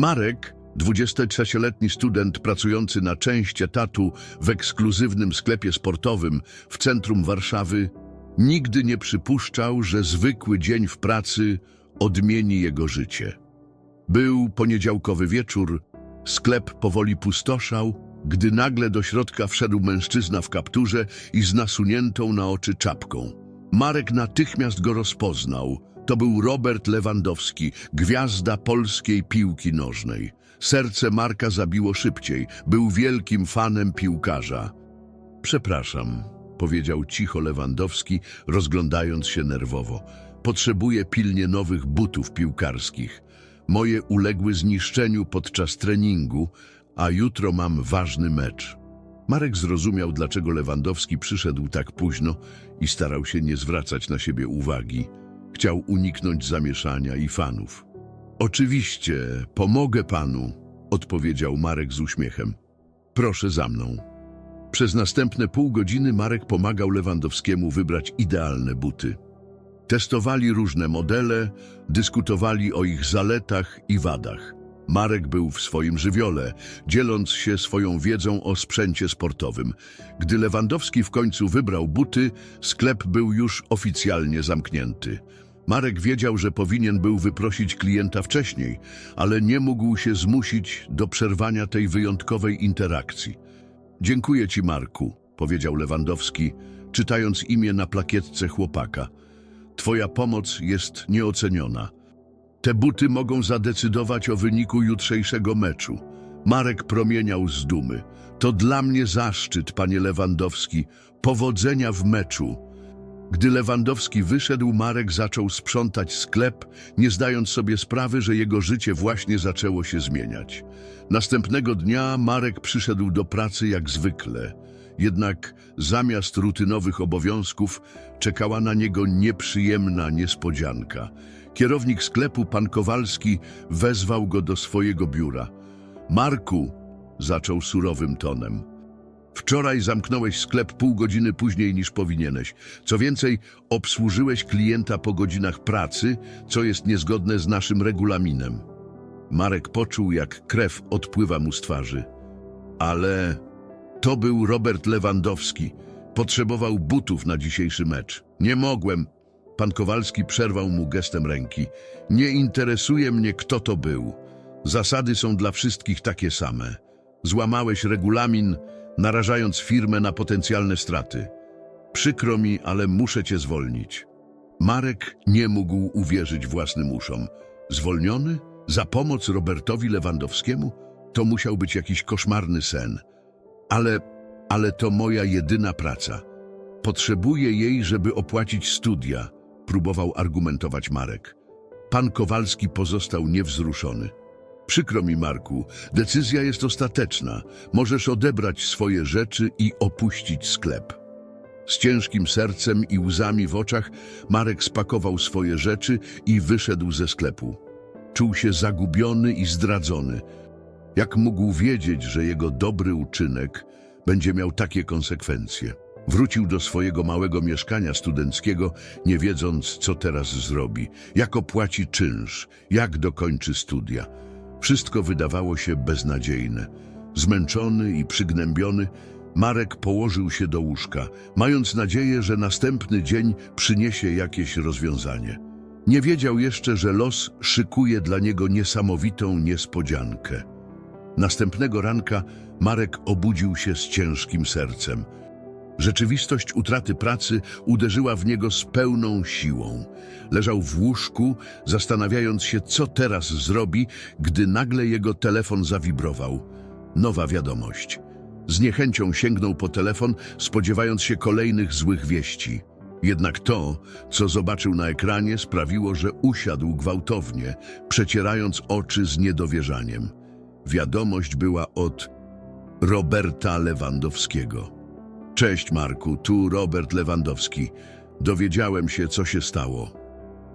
Marek, 23-letni student pracujący na część etatu w ekskluzywnym sklepie sportowym w centrum Warszawy, nigdy nie przypuszczał, że zwykły dzień w pracy odmieni jego życie. Był poniedziałkowy wieczór, sklep powoli pustoszał, gdy nagle do środka wszedł mężczyzna w kapturze i z nasuniętą na oczy czapką. Marek natychmiast go rozpoznał. To był Robert Lewandowski, gwiazda polskiej piłki nożnej. Serce Marka zabiło szybciej. Był wielkim fanem piłkarza. Przepraszam, powiedział cicho Lewandowski, rozglądając się nerwowo. Potrzebuję pilnie nowych butów piłkarskich. Moje uległy zniszczeniu podczas treningu, a jutro mam ważny mecz. Marek zrozumiał, dlaczego Lewandowski przyszedł tak późno i starał się nie zwracać na siebie uwagi. Chciał uniknąć zamieszania i fanów. Oczywiście, pomogę panu, odpowiedział Marek z uśmiechem. Proszę za mną. Przez następne pół godziny Marek pomagał Lewandowskiemu wybrać idealne buty. Testowali różne modele, dyskutowali o ich zaletach i wadach. Marek był w swoim żywiole, dzieląc się swoją wiedzą o sprzęcie sportowym. Gdy Lewandowski w końcu wybrał buty, sklep był już oficjalnie zamknięty. Marek wiedział, że powinien był wyprosić klienta wcześniej, ale nie mógł się zmusić do przerwania tej wyjątkowej interakcji. Dziękuję ci, Marku, powiedział Lewandowski, czytając imię na plakietce chłopaka. Twoja pomoc jest nieoceniona. Te buty mogą zadecydować o wyniku jutrzejszego meczu. Marek promieniał z dumy. To dla mnie zaszczyt, panie Lewandowski. Powodzenia w meczu. Gdy Lewandowski wyszedł, Marek zaczął sprzątać sklep, nie zdając sobie sprawy, że jego życie właśnie zaczęło się zmieniać. Następnego dnia Marek przyszedł do pracy jak zwykle. Jednak zamiast rutynowych obowiązków czekała na niego nieprzyjemna niespodzianka. Kierownik sklepu, pan Kowalski, wezwał go do swojego biura. Marku, zaczął surowym tonem. Wczoraj zamknąłeś sklep pół godziny później niż powinieneś. Co więcej, obsłużyłeś klienta po godzinach pracy, co jest niezgodne z naszym regulaminem. Marek poczuł, jak krew odpływa mu z twarzy. Ale to był Robert Lewandowski. Potrzebował butów na dzisiejszy mecz. Nie mogłem. Pan Kowalski przerwał mu gestem ręki. Nie interesuje mnie, kto to był. Zasady są dla wszystkich takie same. Złamałeś regulamin, narażając firmę na potencjalne straty. Przykro mi, ale muszę cię zwolnić. Marek nie mógł uwierzyć własnym uszom. Zwolniony? Za pomoc Robertowi Lewandowskiemu? To musiał być jakiś koszmarny sen. Ale, ale to moja jedyna praca. Potrzebuję jej, żeby opłacić studia, próbował argumentować Marek. Pan Kowalski pozostał niewzruszony. Przykro mi, Marku, decyzja jest ostateczna. Możesz odebrać swoje rzeczy i opuścić sklep. Z ciężkim sercem i łzami w oczach Marek spakował swoje rzeczy i wyszedł ze sklepu. Czuł się zagubiony i zdradzony. Jak mógł wiedzieć, że jego dobry uczynek będzie miał takie konsekwencje? Wrócił do swojego małego mieszkania studenckiego, nie wiedząc, co teraz zrobi, jak opłaci czynsz, jak dokończy studia. Wszystko wydawało się beznadziejne. Zmęczony i przygnębiony, Marek położył się do łóżka, mając nadzieję, że następny dzień przyniesie jakieś rozwiązanie. Nie wiedział jeszcze, że los szykuje dla niego niesamowitą niespodziankę. Następnego ranka Marek obudził się z ciężkim sercem. Rzeczywistość utraty pracy uderzyła w niego z pełną siłą. Leżał w łóżku, zastanawiając się, co teraz zrobi, gdy nagle jego telefon zawibrował. Nowa wiadomość. Z niechęcią sięgnął po telefon, spodziewając się kolejnych złych wieści. Jednak to, co zobaczył na ekranie, sprawiło, że usiadł gwałtownie, przecierając oczy z niedowierzaniem. Wiadomość była od Roberta Lewandowskiego. Cześć Marku, tu Robert Lewandowski. Dowiedziałem się, co się stało.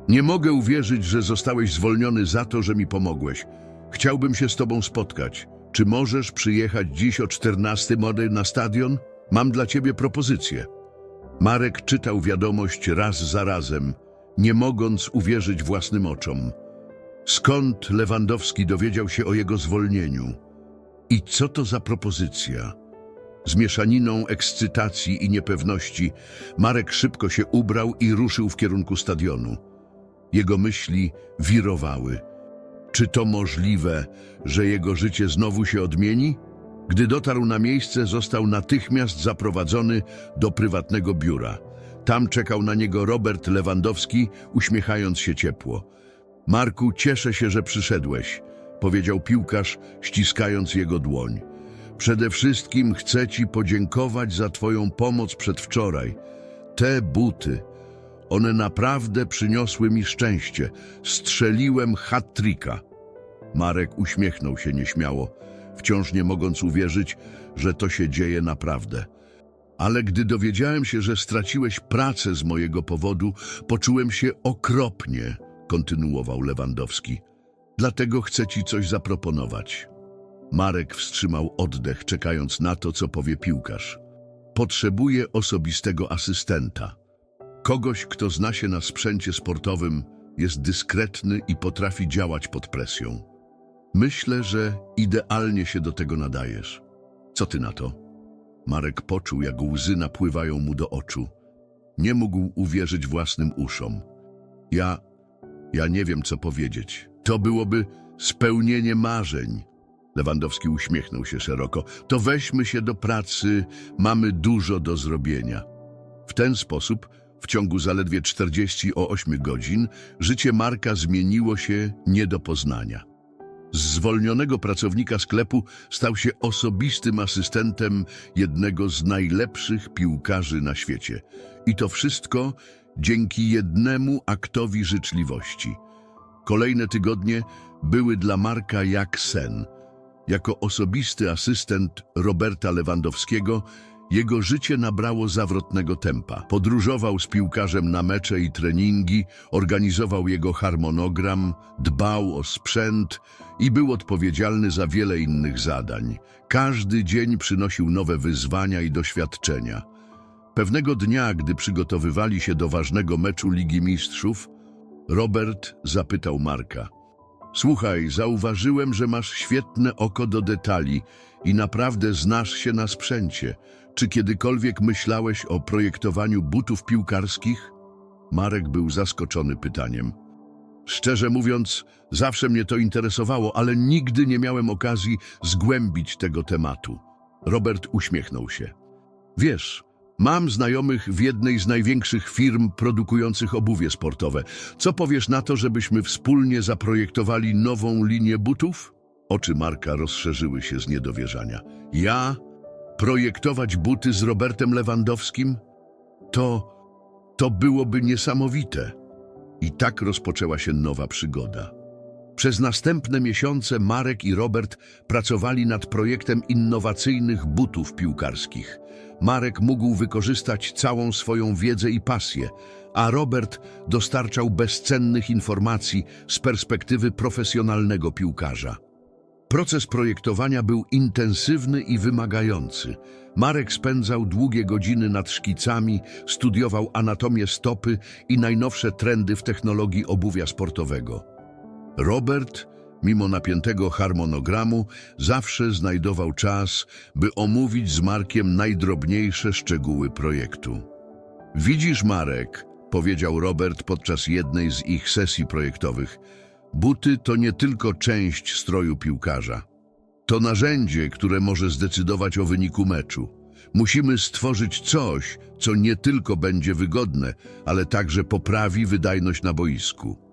Nie mogę uwierzyć, że zostałeś zwolniony za to, że mi pomogłeś. Chciałbym się z tobą spotkać. Czy możesz przyjechać dziś o 14 mody na stadion? Mam dla ciebie propozycję. Marek czytał wiadomość raz za razem, nie mogąc uwierzyć własnym oczom. Skąd Lewandowski dowiedział się o jego zwolnieniu? I co to za propozycja? Z mieszaniną ekscytacji i niepewności Marek szybko się ubrał i ruszył w kierunku stadionu. Jego myśli wirowały. Czy to możliwe, że jego życie znowu się odmieni? Gdy dotarł na miejsce, został natychmiast zaprowadzony do prywatnego biura. Tam czekał na niego Robert Lewandowski, uśmiechając się ciepło. Marku, cieszę się, że przyszedłeś, powiedział piłkarz, ściskając jego dłoń. Przede wszystkim chcę ci podziękować za twoją pomoc przedwczoraj. Te buty, one naprawdę przyniosły mi szczęście. Strzeliłem hat-tricka. Marek uśmiechnął się nieśmiało, wciąż nie mogąc uwierzyć, że to się dzieje naprawdę. Ale gdy dowiedziałem się, że straciłeś pracę z mojego powodu, poczułem się okropnie, kontynuował Lewandowski. Dlatego chcę ci coś zaproponować. Marek wstrzymał oddech, czekając na to, co powie piłkarz. Potrzebuję osobistego asystenta. Kogoś, kto zna się na sprzęcie sportowym, jest dyskretny i potrafi działać pod presją. Myślę, że idealnie się do tego nadajesz. Co ty na to? Marek poczuł, jak łzy napływają mu do oczu. Nie mógł uwierzyć własnym uszom. Ja, ja nie wiem, co powiedzieć. To byłoby spełnienie marzeń. Lewandowski uśmiechnął się szeroko. To weźmy się do pracy, mamy dużo do zrobienia. W ten sposób, w ciągu zaledwie 48 godzin, życie Marka zmieniło się nie do poznania. Z zwolnionego pracownika sklepu stał się osobistym asystentem jednego z najlepszych piłkarzy na świecie. I to wszystko dzięki jednemu aktowi życzliwości. Kolejne tygodnie były dla Marka jak sen. Jako osobisty asystent Roberta Lewandowskiego jego życie nabrało zawrotnego tempa. Podróżował z piłkarzem na mecze i treningi, organizował jego harmonogram, dbał o sprzęt i był odpowiedzialny za wiele innych zadań. Każdy dzień przynosił nowe wyzwania i doświadczenia. Pewnego dnia, gdy przygotowywali się do ważnego meczu Ligi Mistrzów, Robert zapytał Marka. Słuchaj, zauważyłem, że masz świetne oko do detali i naprawdę znasz się na sprzęcie. Czy kiedykolwiek myślałeś o projektowaniu butów piłkarskich? Marek był zaskoczony pytaniem. Szczerze mówiąc, zawsze mnie to interesowało, ale nigdy nie miałem okazji zgłębić tego tematu. Robert uśmiechnął się. Wiesz, mam znajomych w jednej z największych firm produkujących obuwie sportowe. Co powiesz na to, żebyśmy wspólnie zaprojektowali nową linię butów? Oczy Marka rozszerzyły się z niedowierzania. Ja? Projektować buty z Robertem Lewandowskim? To, to byłoby niesamowite. I tak rozpoczęła się nowa przygoda. Przez następne miesiące Marek i Robert pracowali nad projektem innowacyjnych butów piłkarskich. Marek mógł wykorzystać całą swoją wiedzę i pasję, a Robert dostarczał bezcennych informacji z perspektywy profesjonalnego piłkarza. Proces projektowania był intensywny i wymagający. Marek spędzał długie godziny nad szkicami, studiował anatomię stopy i najnowsze trendy w technologii obuwia sportowego. Robert, mimo napiętego harmonogramu, zawsze znajdował czas, by omówić z Markiem najdrobniejsze szczegóły projektu. Widzisz, Marek, powiedział Robert podczas jednej z ich sesji projektowych, buty to nie tylko część stroju piłkarza. To narzędzie, które może zdecydować o wyniku meczu. Musimy stworzyć coś, co nie tylko będzie wygodne, ale także poprawi wydajność na boisku.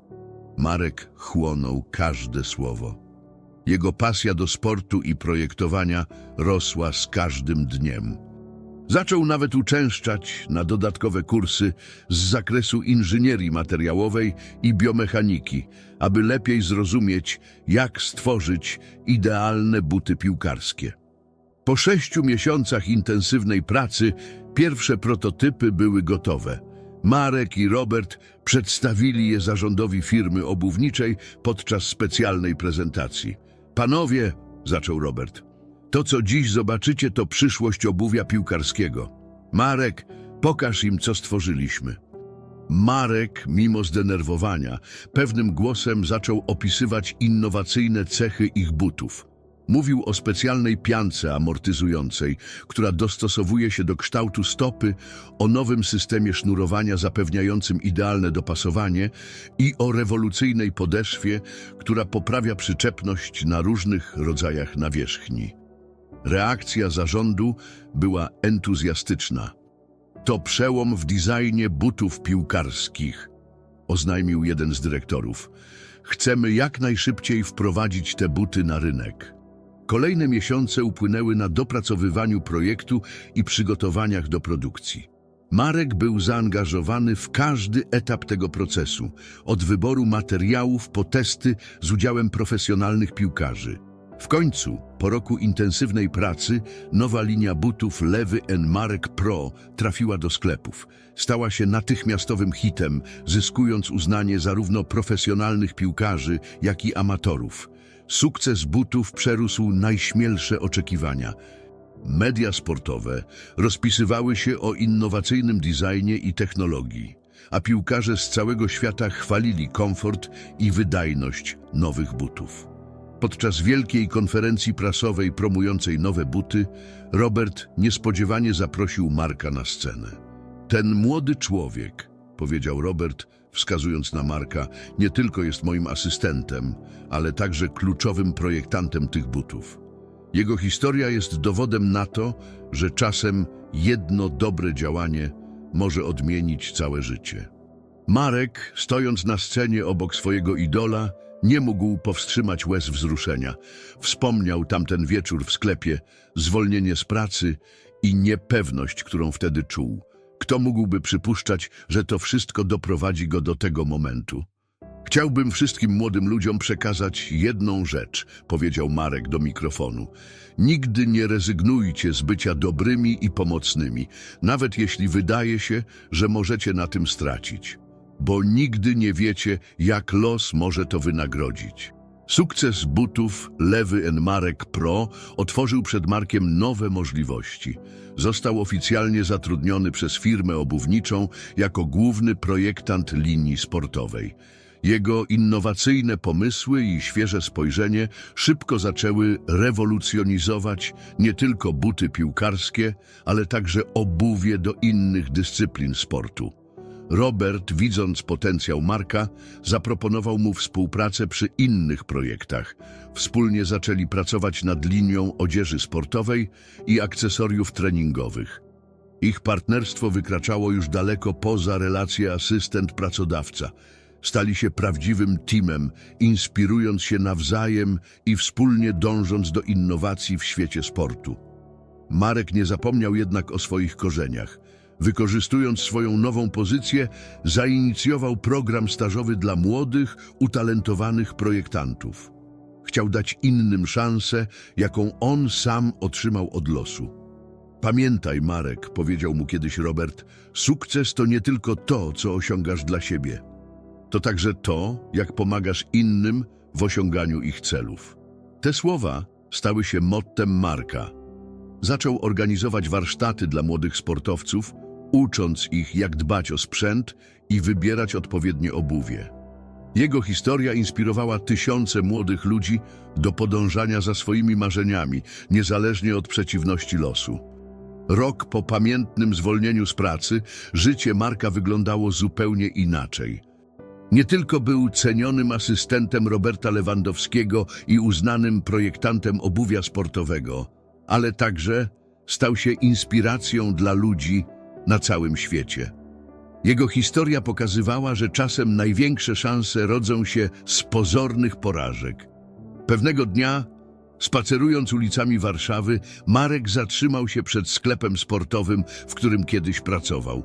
Marek chłonął każde słowo. Jego pasja do sportu i projektowania rosła z każdym dniem. Zaczął nawet uczęszczać na dodatkowe kursy z zakresu inżynierii materiałowej i biomechaniki, aby lepiej zrozumieć, jak stworzyć idealne buty piłkarskie. Po sześciu miesiącach intensywnej pracy pierwsze prototypy były gotowe. Marek i Robert przedstawili je zarządowi firmy obuwniczej podczas specjalnej prezentacji. Panowie, zaczął Robert, to co dziś zobaczycie to przyszłość obuwia piłkarskiego. Marek, pokaż im co stworzyliśmy. Marek, mimo zdenerwowania, pewnym głosem zaczął opisywać innowacyjne cechy ich butów. Mówił o specjalnej piance amortyzującej, która dostosowuje się do kształtu stopy, o nowym systemie sznurowania zapewniającym idealne dopasowanie i o rewolucyjnej podeszwie, która poprawia przyczepność na różnych rodzajach nawierzchni. Reakcja zarządu była entuzjastyczna. To przełom w designie butów piłkarskich, oznajmił jeden z dyrektorów. Chcemy jak najszybciej wprowadzić te buty na rynek. Kolejne miesiące upłynęły na dopracowywaniu projektu i przygotowaniach do produkcji. Marek był zaangażowany w każdy etap tego procesu, od wyboru materiałów po testy z udziałem profesjonalnych piłkarzy. W końcu, po roku intensywnej pracy, nowa linia butów Lewy N Marek Pro trafiła do sklepów. Stała się natychmiastowym hitem, zyskując uznanie zarówno profesjonalnych piłkarzy, jak i amatorów. Sukces butów przerósł najśmielsze oczekiwania. Media sportowe rozpisywały się o innowacyjnym designie i technologii, a piłkarze z całego świata chwalili komfort i wydajność nowych butów. Podczas wielkiej konferencji prasowej promującej nowe buty, Robert niespodziewanie zaprosił Marka na scenę. Ten młody człowiek, powiedział Robert, wskazując na Marka, nie tylko jest moim asystentem, ale także kluczowym projektantem tych butów. Jego historia jest dowodem na to, że czasem jedno dobre działanie może odmienić całe życie. Marek, stojąc na scenie obok swojego idola, nie mógł powstrzymać łez wzruszenia. Wspomniał tamten wieczór w sklepie, zwolnienie z pracy i niepewność, którą wtedy czuł. Kto mógłby przypuszczać, że to wszystko doprowadzi go do tego momentu? Chciałbym wszystkim młodym ludziom przekazać jedną rzecz, powiedział Marek do mikrofonu. Nigdy nie rezygnujcie z bycia dobrymi i pomocnymi, nawet jeśli wydaje się, że możecie na tym stracić. Bo nigdy nie wiecie, jak los może to wynagrodzić. Sukces butów Lewy N Marek Pro otworzył przed Markiem nowe możliwości. Został oficjalnie zatrudniony przez firmę obuwniczą jako główny projektant linii sportowej. Jego innowacyjne pomysły i świeże spojrzenie szybko zaczęły rewolucjonizować nie tylko buty piłkarskie, ale także obuwie do innych dyscyplin sportu. Robert, widząc potencjał Marka, zaproponował mu współpracę przy innych projektach. Wspólnie zaczęli pracować nad linią odzieży sportowej i akcesoriów treningowych. Ich partnerstwo wykraczało już daleko poza relację asystent-pracodawca. Stali się prawdziwym teamem, inspirując się nawzajem i wspólnie dążąc do innowacji w świecie sportu. Marek nie zapomniał jednak o swoich korzeniach. Wykorzystując swoją nową pozycję, zainicjował program stażowy dla młodych, utalentowanych projektantów. Chciał dać innym szansę, jaką on sam otrzymał od losu. Pamiętaj, Marek, powiedział mu kiedyś Robert, sukces to nie tylko to, co osiągasz dla siebie. To także to, jak pomagasz innym w osiąganiu ich celów. Te słowa stały się mottem Marka. Zaczął organizować warsztaty dla młodych sportowców, ucząc ich, jak dbać o sprzęt i wybierać odpowiednie obuwie. Jego historia inspirowała tysiące młodych ludzi do podążania za swoimi marzeniami, niezależnie od przeciwności losu. Rok po pamiętnym zwolnieniu z pracy, życie Marka wyglądało zupełnie inaczej. Nie tylko był cenionym asystentem Roberta Lewandowskiego i uznanym projektantem obuwia sportowego, ale także stał się inspiracją dla ludzi na całym świecie. Jego historia pokazywała, że czasem największe szanse rodzą się z pozornych porażek. Pewnego dnia, spacerując ulicami Warszawy, Marek zatrzymał się przed sklepem sportowym, w którym kiedyś pracował.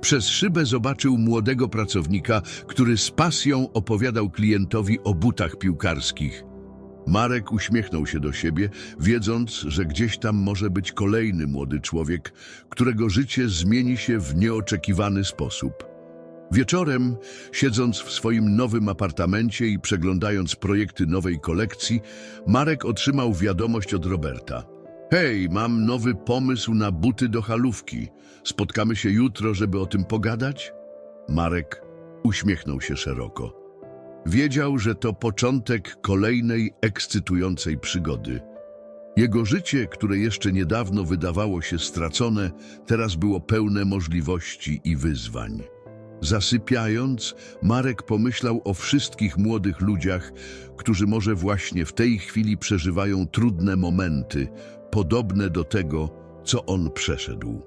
Przez szybę zobaczył młodego pracownika, który z pasją opowiadał klientowi o butach piłkarskich. Marek uśmiechnął się do siebie, wiedząc, że gdzieś tam może być kolejny młody człowiek, którego życie zmieni się w nieoczekiwany sposób. Wieczorem, siedząc w swoim nowym apartamencie i przeglądając projekty nowej kolekcji, Marek otrzymał wiadomość od Roberta. Hej, mam nowy pomysł na buty do halówki. Spotkamy się jutro, żeby o tym pogadać? Marek uśmiechnął się szeroko. Wiedział, że to początek kolejnej ekscytującej przygody. Jego życie, które jeszcze niedawno wydawało się stracone, teraz było pełne możliwości i wyzwań. Zasypiając, Marek pomyślał o wszystkich młodych ludziach, którzy może właśnie w tej chwili przeżywają trudne momenty, podobne do tego, co on przeszedł.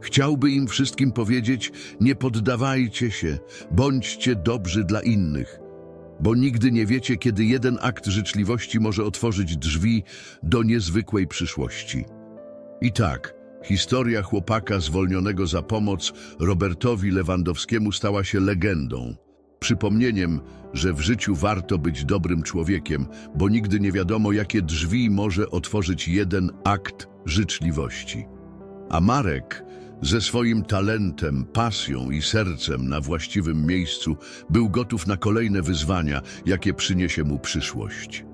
Chciałby im wszystkim powiedzieć: nie poddawajcie się, bądźcie dobrzy dla innych, bo nigdy nie wiecie, kiedy jeden akt życzliwości może otworzyć drzwi do niezwykłej przyszłości. I tak, historia chłopaka zwolnionego za pomoc Robertowi Lewandowskiemu stała się legendą. Przypomnieniem, że w życiu warto być dobrym człowiekiem, bo nigdy nie wiadomo, jakie drzwi może otworzyć jeden akt życzliwości. A Marek, ze swoim talentem, pasją i sercem na właściwym miejscu, był gotów na kolejne wyzwania, jakie przyniesie mu przyszłość.